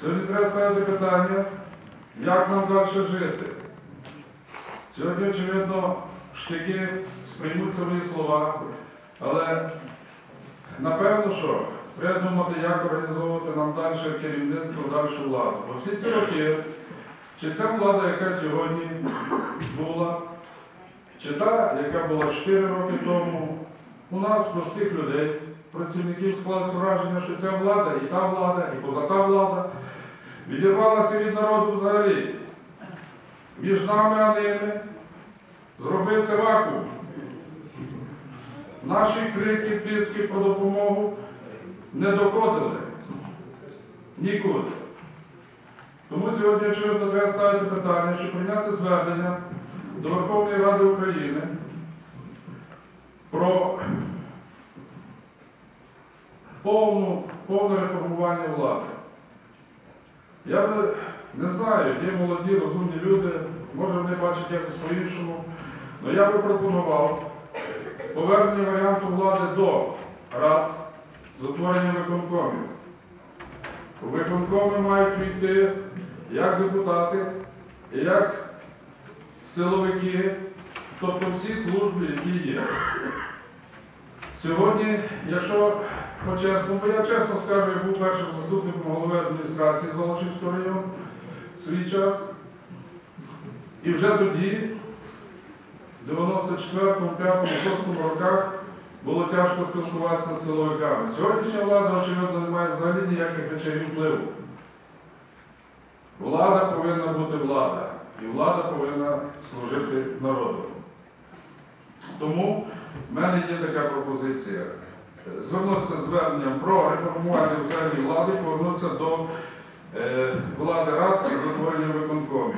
Сьогодні треба ставити питання, як нам далі жити. Сьогодні, очевидно, штики сприймуться мої слова, але напевно, що треба думати, як організовувати нам далі керівництво, далі владу. Бо всі ці роки, чи ця влада, яка сьогодні була, чи та, яка була 4 роки тому, у нас, простих людей, працівників склалось враження, що ця влада, і та влада, і позата влада відірвалася від народу взагалі. Між нами, а ними зробився вакуум. Наші крики, тиски про допомогу не доходили нікуди. Тому сьогодні, очевидно, треба ставити питання, щоб прийняти звернення до Верховної Ради України про повну, повне реформування влади. Я не знаю, є молоді, розумні люди, може вони бачать якось по-іншому, але я би пропонував повернення варіанту влади до рад з утворенням виконкомів. Виконкоми мають війти як депутати, як силовики, тобто всі служби, які є. Сьогодні, якщо по-чесному, бо я чесно скажу, я був першим заступником голови адміністрації Золочівського району в свій час. І вже тоді, в 94-му, 5-му, 6-му роках, було тяжко спілкуватися з силовиками. Сьогоднішня влада, очевидно, не має взагалі ніяких речей впливу. Влада повинна бути влада, і влада повинна служити народу. Тому в мене є така пропозиція. Звернутися зверненням про реформування взагалі влади, повернутися до е, влади рад з утворенням виконкомів.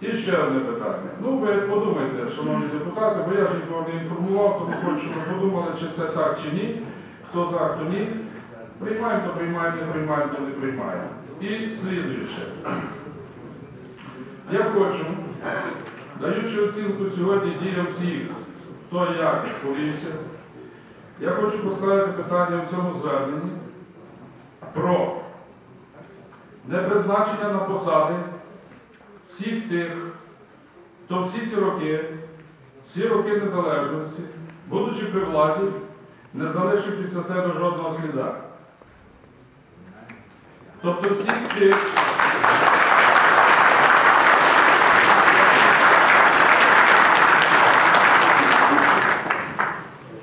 І ще одне питання. Ну, ви подумайте, шановні депутати, бо я ж нікого не інформував, тому хочу, щоб ви подумали, чи це так, чи ні. Хто за, хто ні. Приймаємо, то приймаємо, не приймаємо, то не приймаємо. І слідуюче. Я хочу, даючи оцінку сьогодні діям всіх, хто як повівся, я хочу поставити питання в цьому зверненні про непризначення на посади всіх тих, хто всі ці роки, всі роки незалежності, будучи при владі, не залишив після себе жодного сліда. Тобто всіх тих,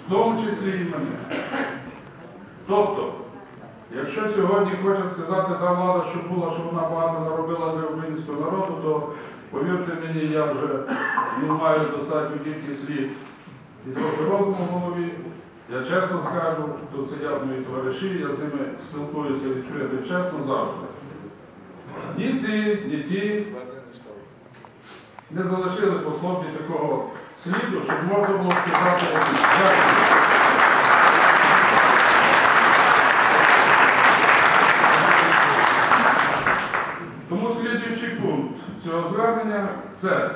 в тому числі і мене. Тобто, якщо сьогодні хоче сказати та влада, що була, що вона багато наробила для українського народу, то повірте мені, я вже не маю достатню кількість літ і трохи розуму в голові. Я чесно скажу, тут сидять мої товариші, я з ними спілкуюся відкрито чесно завжди. Ні ці, ні ті не залишили по слові такого сліду, щоб можна було сказати. Дякую. Тому слідуючий пункт цього звернення це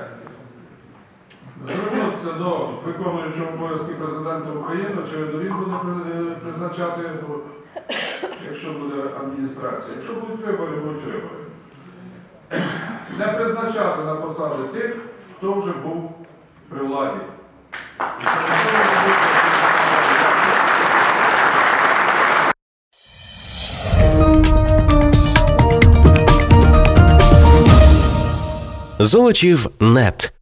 звернутися до виконуючого обов'язки президента України, очевидно, він буде призначати, якщо буде адміністрація. Якщо будуть вибори, будуть вибори. Не призначати на посади тих, хто вже був при владі. Золочів нет.